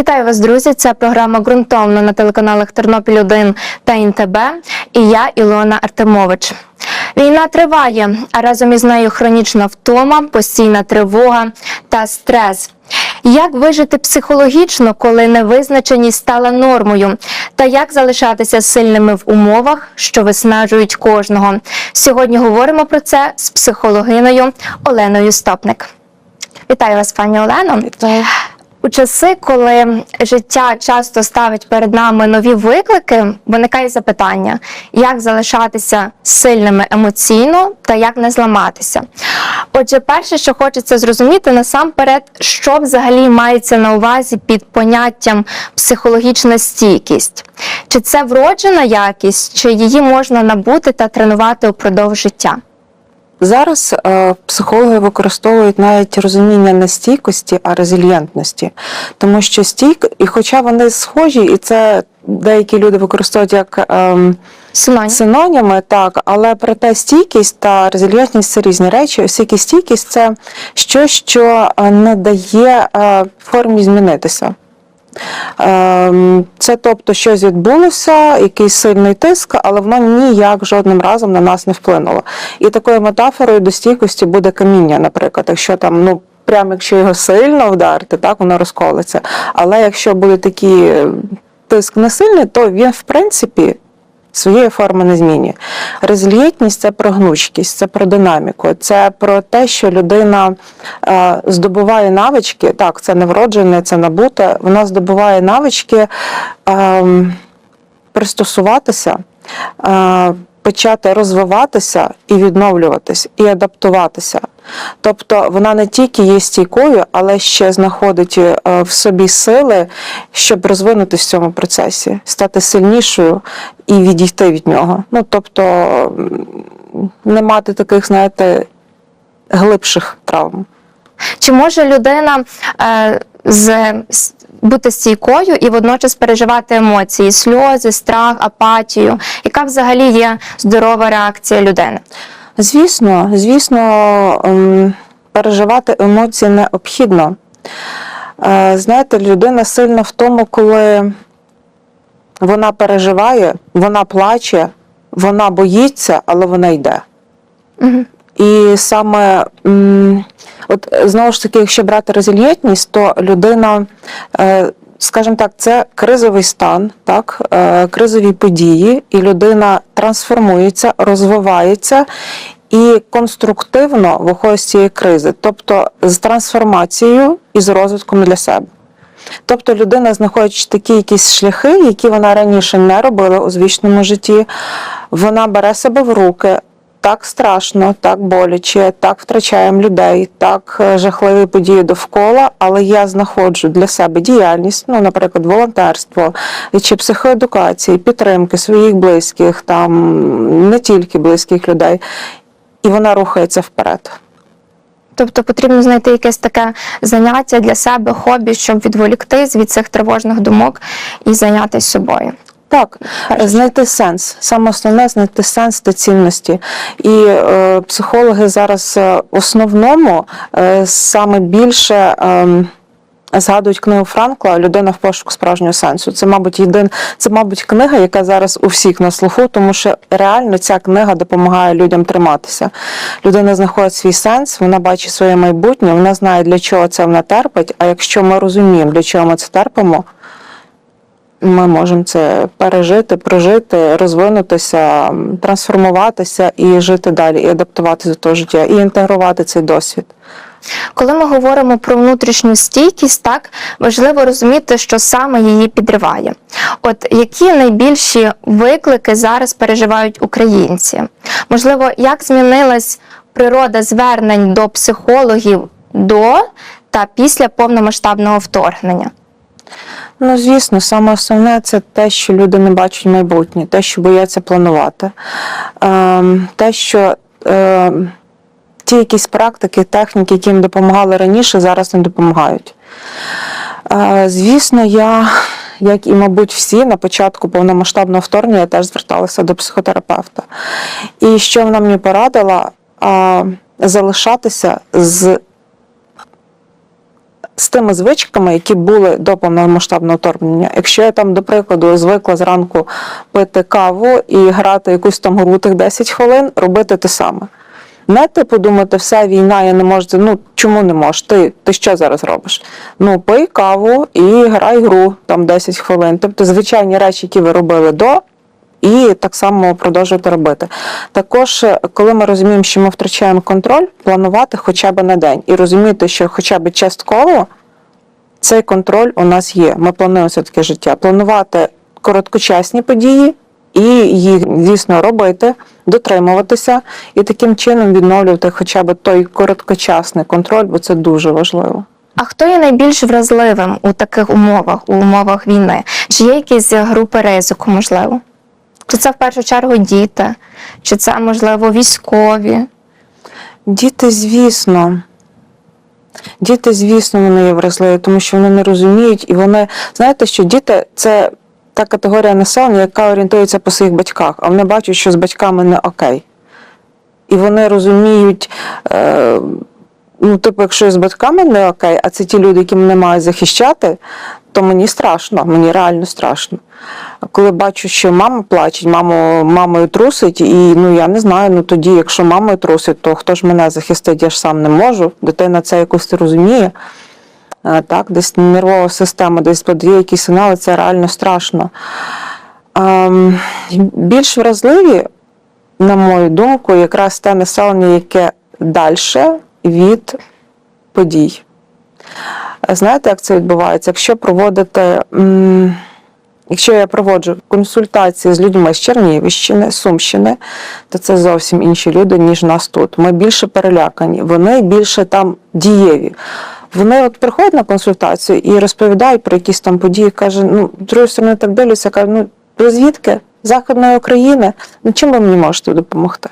Вітаю вас, друзі! Це програма ґрунтовно на телеканалах Тернопіль 1 та ІНТБ. І я Ілона Артемович. Війна триває, а разом із нею хронічна втома, постійна тривога та стрес. Як вижити психологічно, коли невизначеність стала нормою, та як залишатися сильними в умовах, що виснажують кожного? Сьогодні говоримо про це з психологиною Оленою Стопник. Вітаю вас, пані Олено. Вітаю. У часи, коли життя часто ставить перед нами нові виклики, виникає запитання, як залишатися сильними емоційно та як не зламатися. Отже, перше, що хочеться зрозуміти, насамперед, що взагалі мається на увазі під поняттям психологічна стійкість. Чи це вроджена якість, чи її можна набути та тренувати упродовж життя? Зараз е, психологи використовують навіть розуміння не стійкості, а резильєнтності. Тому що стійк, і хоча вони схожі, і це деякі люди використовують як Синонім. синоніми, так, але проте стійкість та резильєнтність це різні речі. Оскільки стійкість це щось, що е, не дає е, формі змінитися. Ем, Це тобто щось відбулося, якийсь сильний тиск, але воно ніяк жодним разом на нас не вплинуло. І такою метафорою до стійкості буде каміння, наприклад, якщо там, ну. Прямо якщо його сильно вдарити, так воно розколиться. Але якщо буде такий е, тиск не сильний, то він, в принципі, своєї форми не змінює. Резильєтність це про гнучкість, це про динаміку, це про те, що людина е, здобуває навички. Так, це не вроджене, це набуте. Вона здобуває навички е, пристосуватися. Почати розвиватися і відновлюватись, і адаптуватися. Тобто вона не тільки є стійкою, але ще знаходить е, в собі сили, щоб розвинутися в цьому процесі, стати сильнішою і відійти від нього. Ну тобто не мати таких, знаєте, глибших травм. Чи може людина е, з, бути стійкою і водночас переживати емоції, сльози, страх, апатію? Яка взагалі є здорова реакція людини? Звісно, звісно, ем, переживати емоції необхідно. Е, Знаєте, людина сильна в тому, коли вона переживає, вона плаче, вона боїться, але вона йде. Мгм. І саме, от е, знову ж таки, якщо брати резильєнтність, то людина, е, скажімо так, це кризовий стан, так, е, кризові події, і людина трансформується, розвивається і конструктивно виходить з цієї кризи, тобто з трансформацією і з розвитком для себе. Тобто людина, знаходячи такі якісь шляхи, які вона раніше не робила у звичному житті, вона бере себе в руки. Так страшно, так боляче, так втрачаємо людей, так е, жахливі події довкола, але я знаходжу для себе діяльність, ну, наприклад, волонтерство чи психоедукації, підтримки своїх близьких, там не тільки близьких людей, і вона рухається вперед. Тобто потрібно знайти якесь таке заняття для себе, хобі, щоб відволіктись від цих тривожних думок і зайнятися собою. Так, знайти сенс. Саме основне знайти сенс та цінності. І е, психологи зараз е, в основному е, саме більше. Е, Згадують книгу Франкла Людина в пошуку справжнього сенсу. Це, мабуть, єдин, це, мабуть, книга, яка зараз у всіх на слуху, тому що реально ця книга допомагає людям триматися. Людина знаходить свій сенс, вона бачить своє майбутнє, вона знає, для чого це вона терпить. А якщо ми розуміємо, для чого ми це терпимо, ми можемо це пережити, прожити, розвинутися, трансформуватися і жити далі, і адаптуватися до того життя, і інтегрувати цей досвід. Коли ми говоримо про внутрішню стійкість, так важливо розуміти, що саме її підриває. От які найбільші виклики зараз переживають українці? Можливо, як змінилась природа звернень до психологів до та після повномасштабного вторгнення? Ну, звісно, саме основне це те, що люди не бачать майбутнє, те, що бояться планувати, Ем, те, що ем, ті якісь практики, техніки, які їм допомагали раніше, зараз не допомагають. Е, Звісно, я, як і, мабуть, всі на початку повномасштабного вторгнення, я теж зверталася до психотерапевта. І що вона мені порадила? Залишатися з з тими звичками, які були до повномасштабного вторгнення. Якщо я там, до прикладу, звикла зранку пити каву і грати якусь там гру тих 10 хвилин, робити те саме. Не типу думати, все, війна, я не можу. Ну чому не можеш? Ти, ти що зараз робиш? Ну, пий каву і грай гру там 10 хвилин. Тобто звичайні речі, які ви робили до, і так само продовжувати робити. Також, е, коли ми розуміємо, що ми втрачаємо контроль, планувати хоча б на день і розуміти, що хоча б частково цей контроль у нас є. Ми плануємо все таке життя. Планувати короткочасні події і їх дійсно робити, дотримуватися і таким чином відновлювати хоча б той короткочасний контроль, бо це дуже важливо. А хто є найбільш вразливим у таких умовах, у умовах війни? Чи є якісь групи ризику, можливо? Чи це в першу чергу діти, чи це, можливо, військові? Діти, звісно. Діти, звісно, вони є вразливі, тому що вони не розуміють, і вони знаєте, що діти це та категорія населення, яка орієнтується по своїх батьках, а вони бачать, що з батьками не окей. І вони розуміють, е, ну, типу, якщо з батьками не окей, а це ті люди, які мене мають захищати, то мені страшно, мені реально страшно. Коли бачу, що мама плаче, маму, мамою трусить, і ну я не знаю, ну тоді, якщо мамою трусить, то хто ж мене захистить, я ж сам не можу. Дитина це якось розуміє. Так, десь нервова система, десь подає якісь сигнали, це реально страшно. Ем, більш вразливі, на мою думку, якраз те населення, яке далі від подій. Знаєте, як це відбувається? Якщо проводити, якщо я проводжу консультації з людьми з Чернігівщини, Сумщини, то це зовсім інші люди, ніж нас тут. Ми більше перелякані, вони більше там дієві. Вони от приходять на консультацію і розповідають про якісь там події. Каже, ну, з другої так дивлюся, кажу, ну звідки? Західної України, ну чим ви мені можете допомогти?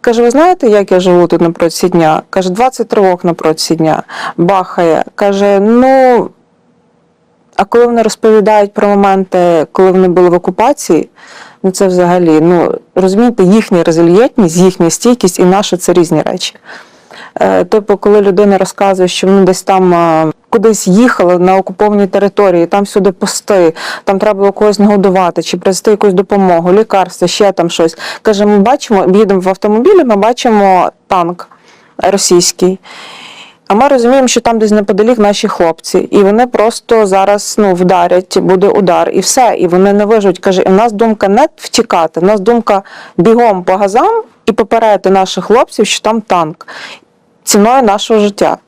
Каже, ви знаєте, як я живу тут напроти дня? Каже, 20 тривог напроти дня, бахає. Каже, ну. А коли вони розповідають про моменти, коли вони були в окупації, ну це взагалі, ну розумієте, їхня резильєтність, їхня стійкість і наша це різні речі. Е, Тобто, коли людина розказує, що вони десь там кудись їхали на окупованій території, там всюди пости, там треба було когось нагодувати, чи привезти якусь допомогу, лікарство, ще там щось. Каже, ми бачимо, їдемо в автомобілі, ми бачимо танк російський. А ми розуміємо, що там десь неподалік наші хлопці, і вони просто зараз ну, вдарять, буде удар, і все. І вони не виживуть. Каже, в нас думка не втікати, в нас думка бігом по газам і попередити наших хлопців, що там танк ціною нашого життя.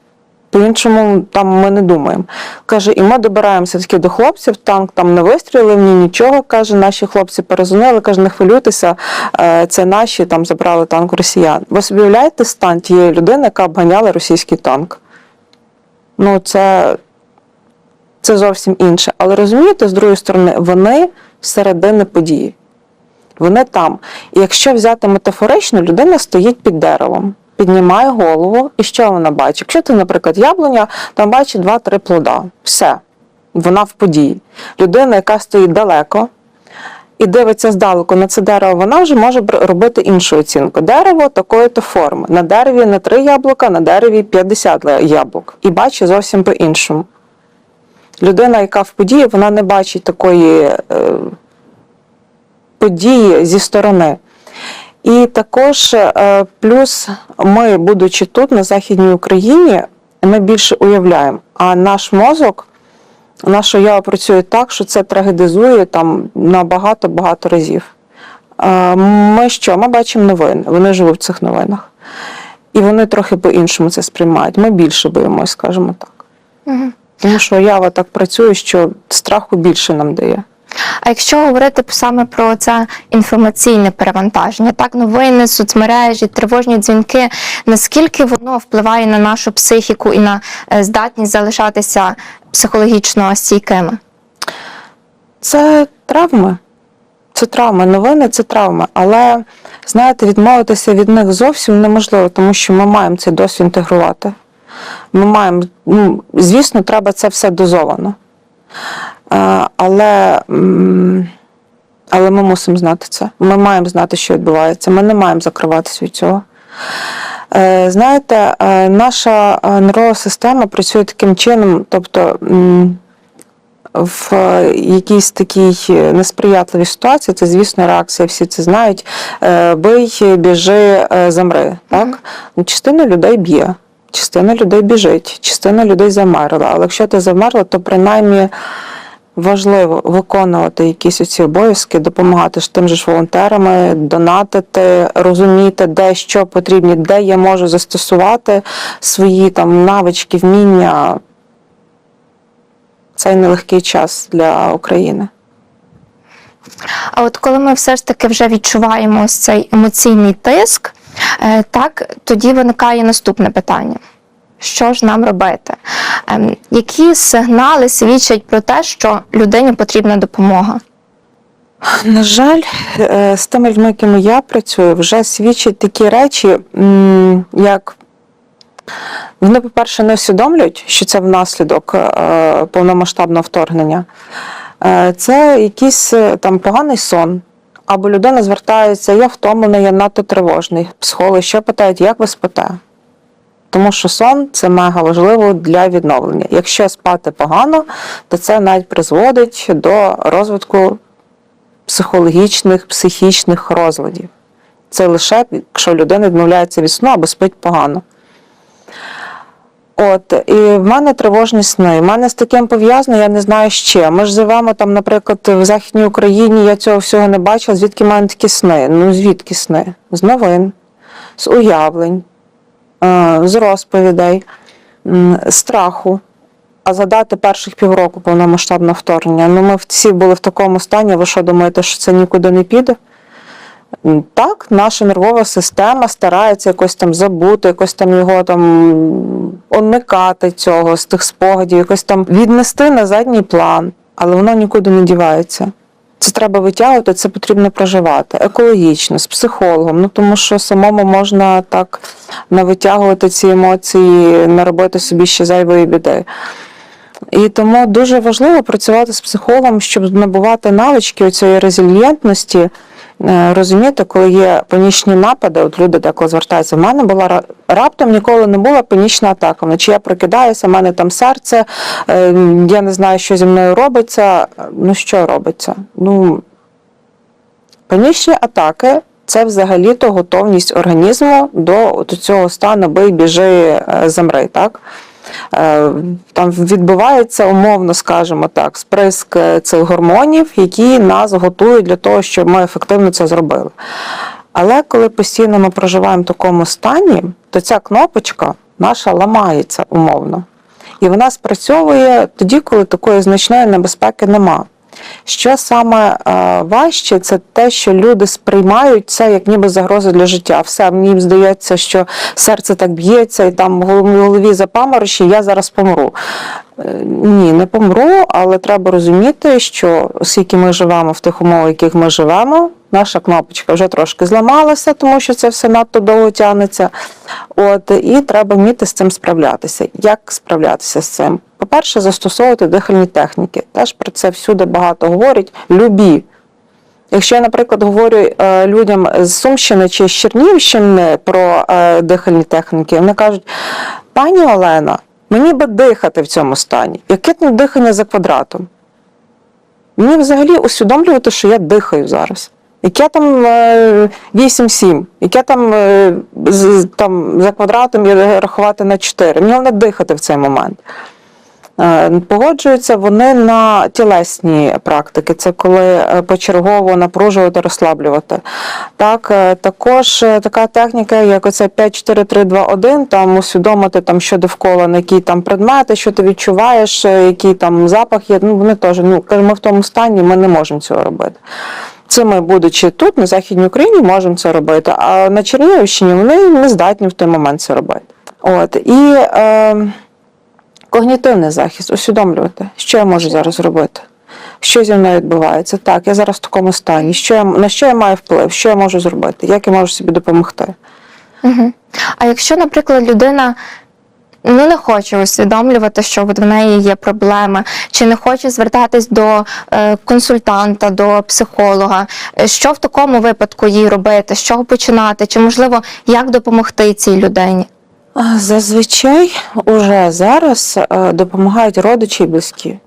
По-іншому там ми не думаємо. Каже, і ми добираємося таки до хлопців, танк там не вистрілив, ні нічого. Каже, наші хлопці перезвонили, каже, не хвилюйтеся, е, це наші там забрали танк росіян. Ви собі уявляєте стан тієї людини, яка обганяла російський танк? Ну, це, це зовсім інше. Але розумієте, з другої сторони, вони середини події. Вони там. І якщо взяти метафорично, людина стоїть під деревом, піднімає голову, і що вона бачить? Якщо ти, наприклад, яблуня, там бачить два-три плода. Все. Вона в події. Людина, яка стоїть далеко і дивиться здалеку на це дерево, вона вже може робити іншу оцінку. Дерево такої-то форми. На дереві не три яблука, на дереві 50 яблук. І бачить зовсім по-іншому. Людина, яка в події, вона не бачить такої е, події зі сторони. І також е, плюс ми, будучи тут, на Західній Україні, ми більше уявляємо. А наш мозок, наша уява працює так, що це трагедизує там на багато-багато разів. Е, Ми що? Ми бачимо новини, вони живуть в цих новинах. І вони трохи по-іншому це сприймають. Ми більше боїмося, скажімо так. Мгм. Тому що уява так працює, що страху більше нам дає. А якщо говорити саме про це інформаційне перевантаження, так новини, соцмережі, тривожні дзвінки, наскільки воно впливає на нашу психіку і на е, здатність залишатися психологічно стійкими? Це травми. Це травми. Новини це травми. Але знаєте, відмовитися від них зовсім неможливо, тому що ми маємо цей досвід інтегрувати. Ми маємо, ну, звісно, треба це все дозовано. Але, але ми мусимо знати це. Ми маємо знати, що відбувається. Ми не маємо закриватися від цього. Е, Знаєте, е, наша е, нервова система працює таким чином, тобто в якійсь такій несприятливій ситуації, це, звісно, реакція, всі це знають. Бий, біжи, замри. Так? Частина людей б'є, частина людей біжить, частина людей замерла. Але якщо ти замерла, то принаймні. Важливо виконувати якісь оці обов'язки, допомагати ж тим же ж волонтерами, донатити, розуміти, де що потрібні, де я можу застосувати свої там навички, вміння. Цей нелегкий час для України. А от коли ми все ж таки вже відчуваємо ось цей емоційний тиск, е, так тоді виникає наступне питання: що ж нам робити? Ем, Які сигнали свідчать про те, що людині потрібна допомога? На жаль, е, з тими людьми, якими я працюю, вже свідчать такі речі, як вони, по-перше, не усвідомлюють, що це внаслідок е, повномасштабного вторгнення. Е, Це якийсь там поганий сон. Або людина звертається, я втомлений, я надто тривожний. Психологи що питають, як ви спите? Тому що сон це мега важливо для відновлення. Якщо спати погано, то це навіть призводить до розвитку психологічних, психічних розладів. Це лише, якщо людина відмовляється від сну або спить погано. От, і в мене тривожні сни. В мене з таким пов'язано, я не знаю ще. Ми ж живемо там, наприклад, в Західній Україні, я цього всього не бачила. Звідки в мене такі сни? Ну, звідки сни? З новин, з уявлень, з розповідей, страху. А задати перших півроку повномасштабного вторгнення. Ну, ми всі були в такому стані. Ви що думаєте, що це нікуди не піде? Так, наша нервова система старається якось там забути, якось там його там уникати цього з тих спогадів, якось там віднести на задній план, але воно нікуди не дівається. Це треба витягувати, це потрібно проживати екологічно, з психологом. Ну тому що самому можна так навитягувати ці емоції, наробити собі ще зайвої біди. І тому дуже важливо працювати з психологом, щоб набувати навички цієї резильєнтності, е, розуміти, коли є панічні напади, от люди деколи звертаються. В мене була раптом ніколи не була панічна атака. Вночі я прокидаюся, в мене там серце, е, я не знаю, що зі мною робиться. Ну що робиться? Ну, панічні атаки. Це взагалі-то готовність організму до цього стану бий, біжи, е, замри. Так? Е, Там відбувається умовно, скажімо так, сприск е, цих гормонів, які нас готують для того, щоб ми ефективно це зробили. Але коли постійно ми проживаємо в такому стані, то ця кнопочка наша ламається умовно. І вона спрацьовує тоді, коли такої значної небезпеки нема. Що саме е, важче, це те, що люди сприймають це як ніби загрозу для життя. Все мені здається, що серце так б'ється, і там в голові запаморочі, я зараз помру. Е, Ні, не помру, але треба розуміти, що оскільки ми живемо в тих умовах, в яких ми живемо, наша кнопочка вже трошки зламалася, тому що це все надто довго тягнеться. От, і треба вміти з цим справлятися. Як справлятися з цим? По-перше, застосовувати дихальні техніки. Теж про це всюди багато говорять. Любі. Якщо я, наприклад, говорю е, людям з Сумщини чи з Чернігівщини про е, дихальні техніки, вони кажуть: пані Олена, мені би дихати в цьому стані. Яке там дихання за квадратом? Мені взагалі усвідомлювати, що я дихаю зараз. Яке там е, 8-7, яке там, е, там за квадратом я рахувати на 4. Мені головне дихати в цей момент. Е, Погоджуються вони на тілесні практики, це коли е, почергово напружувати, розслаблювати. Так, е, також така техніка, як оце 5-4-3-2-1, там усвідомити, там, що довкола, на які там предмети, що ти відчуваєш, який там запах є. Ну, вони теж, ну, ми в тому стані, ми не можемо цього робити. Це ми, будучи тут, на Західній Україні, можемо це робити. А на Чернігівщині вони не здатні в той момент це робити. От. І е, когнітивний захист, усвідомлювати, що я можу зараз зробити. Що зі мною відбувається? Так, я зараз в такому стані. Що я, на що я маю вплив? Що я можу зробити? Як я можу собі допомогти? Угу. А якщо, наприклад, людина ну не хоче усвідомлювати, що от в неї є проблеми, чи не хоче звертатись до е, консультанта, до психолога. Е, Що в такому випадку їй робити? З чого починати? Чи можливо як допомогти цій людині? Зазвичай уже зараз е, допомагають родичі і близькі.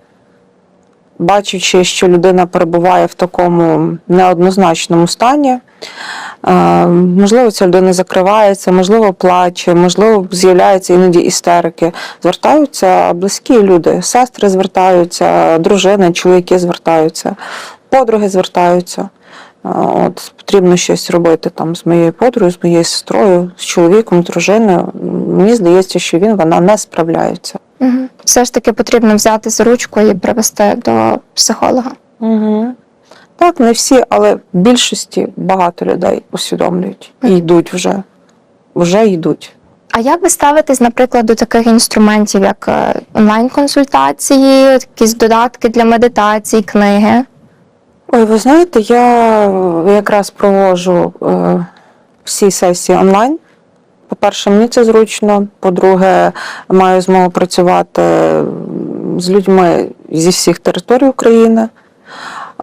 Бачачи, що людина перебуває в такому неоднозначному стані, е, можливо, ця людина закривається, можливо, плаче, можливо, з'являються іноді істерики. Звертаються близькі люди, сестри звертаються, дружини, чоловіки звертаються, подруги звертаються. От потрібно щось робити там з моєю подругою, з моєю сестрою, з чоловіком, з дружиною. Мені здається, що він вона не справляється. Угу. Все ж таки потрібно взяти за ручку і привести до психолога. Угу. Так, не всі, але в більшості багато людей усвідомлюють і йдуть вже. Вже йдуть. А як ви ставитесь, наприклад, до таких інструментів, як е, онлайн-консультації, якісь додатки для медитації, книги? Ой, ви знаєте, я якраз проводжу е, всі сесії онлайн. По-перше, мені це зручно. По-друге, маю змогу працювати з людьми зі всіх територій України.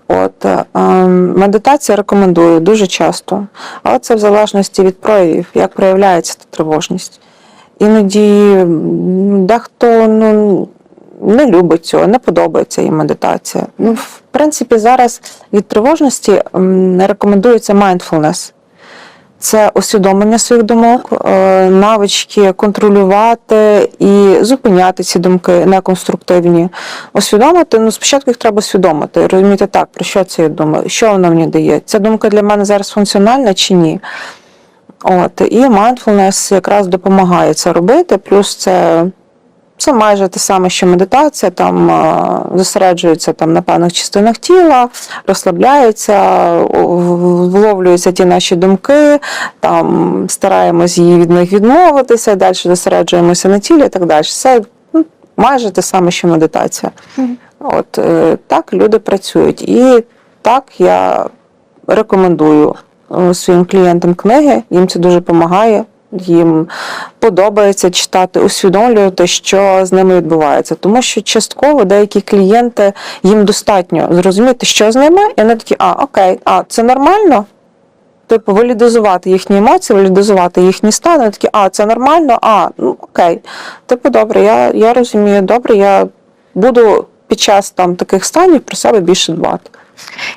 От, е, медитація рекомендую дуже часто, але це в залежності від проявів, як проявляється та тривожність. Іноді дехто ну, не любить цього, не подобається їм медитація. Ну, в принципі, зараз від тривожності рекомендується mindfulness. Це усвідомлення своїх думок, е, навички контролювати і зупиняти ці думки неконструктивні. Усвідомити, ну спочатку їх треба усвідомити, розуміти так, про що це я думаю, що вона мені дає. Ця думка для мене зараз функціональна чи ні. От, і mindfulness якраз допомагає це робити. Плюс це, це майже те саме, що медитація, там е, зосереджується там, на певних частинах тіла, розслабляється, вловлюються ті наші думки, там стараємось її від них відмовитися, далі зосереджуємося на тілі і так далі. Це ну, майже те саме, що медитація. Мгм. От е, так люди працюють. І так я рекомендую е, своїм клієнтам книги, їм це дуже допомагає. Їм подобається читати, усвідомлювати, що з ними відбувається. Тому що частково деякі клієнти їм достатньо зрозуміти, що з ними, і вони такі, а окей, а це нормально. Типу, валідизувати їхні емоції, валідизувати їхні стани, такі, а це нормально, а ну окей. Типу, добре, я, я розумію, добре, я буду під час там таких станів про себе більше дбати.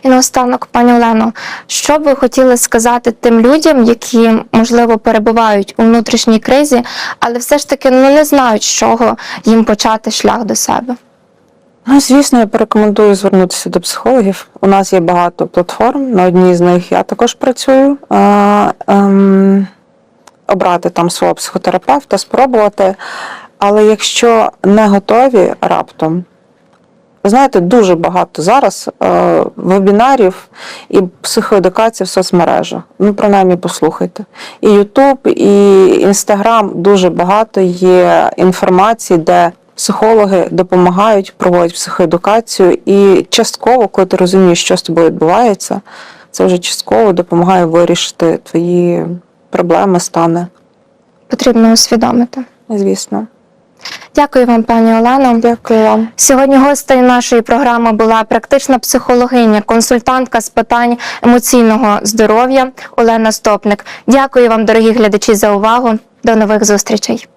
І наостанок, пані Олено, що ви хотіли сказати тим людям, які можливо перебувають у внутрішній кризі, але все ж таки ну, не знають, з чого їм почати шлях до себе? Ну, звісно, я порекомендую звернутися до психологів. У нас є багато платформ. На одній з них я також працюю. А, ем, обрати там свого психотерапевта, спробувати. Але якщо не готові раптом, ви знаєте, дуже багато зараз е, вебінарів і психоедукації в соцмережах. Ну, принаймні, послухайте. І Ютуб, і Інстаграм дуже багато є інформації, де психологи допомагають, проводять психоедукацію. І частково, коли ти розумієш, що з тобою відбувається, це вже частково допомагає вирішити твої проблеми, стани. Потрібно усвідомити. Звісно. Дякую вам, пані Олено. Дякую вам. Сьогодні гостею нашої програми була практична психологиня, консультантка з питань емоційного здоров'я Олена Стопник. Дякую вам, дорогі глядачі, за увагу. До нових зустрічей.